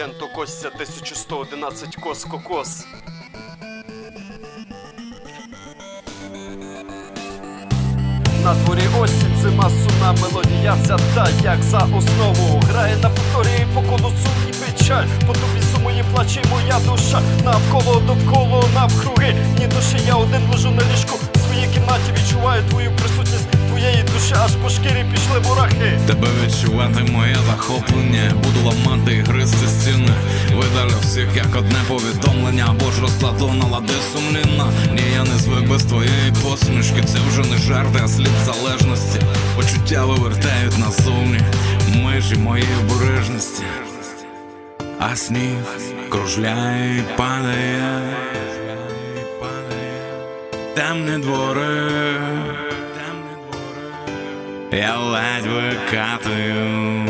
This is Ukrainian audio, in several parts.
Кенто Костя 1111 Кос Кокос. На дворі осінь, зима сумна мелодія взята як за основу. Грає на повторі по колу сум і печаль. По тобі сумує плаче моя душа. Навколо довкола навкруги. Ні душі, я один лежу на ліжку. В своїй кімнаті відчуваю твою присутність Твоєї душі аж по шкірі пішли мурахи Тебе відчувати моє захоплення. Буду ламати і гризти стіни. Видалю всіх як одне повідомлення. Або ж розкладу на лади сумлінна. Ні, я не звик без твоєї посмішки. Це вже не жарти, а слід залежності. Почуття вивертають назовні. Межі моєї обережності. А сніг кружляє і падає. Темні двори я ледь викатую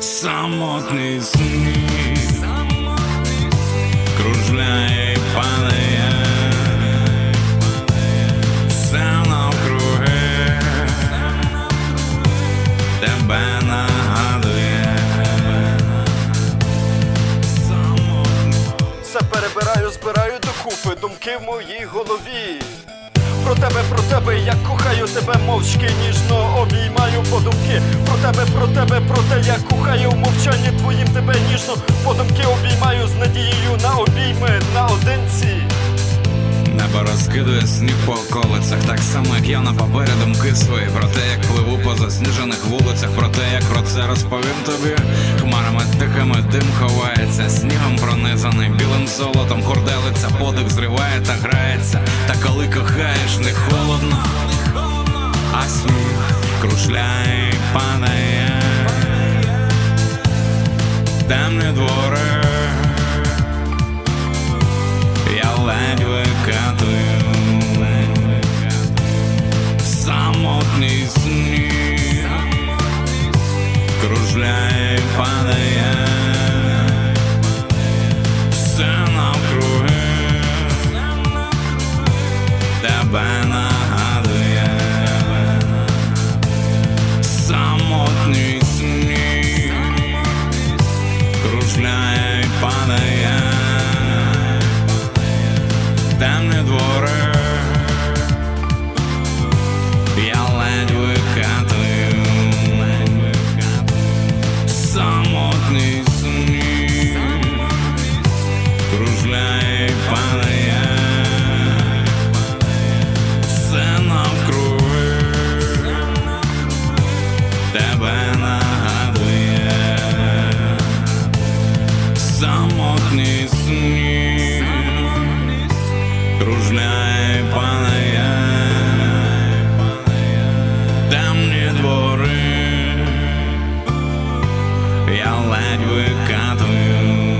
самотній сніг кружляє і падає. Все навкруги тебе нагадує. Все перебираю, збираю докупи думки в моїй голові. Про тебе, про тебе, як кохаю тебе мовчки, ніжно обіймаю подумки. Про тебе, про тебе, про те, як кохаю мовчанні твоїм тебе ніжно подумки обіймаю з надією на обійми наодинці. Небо розкидує сніг по околицях, так само як я на папері думки свої Про те, як пливу по засніжених вулицях, про те, як про це розповім тобі. Хмарами тихими дим ховається, снігом пронизаний білим золотом, хурделиця, кружляє і падає. Темні двори я ледь викатую самотній сніг кружляє падає кружляє і падає темні двори Самотні сні кружляє палає, темні двори, я ледь викатую.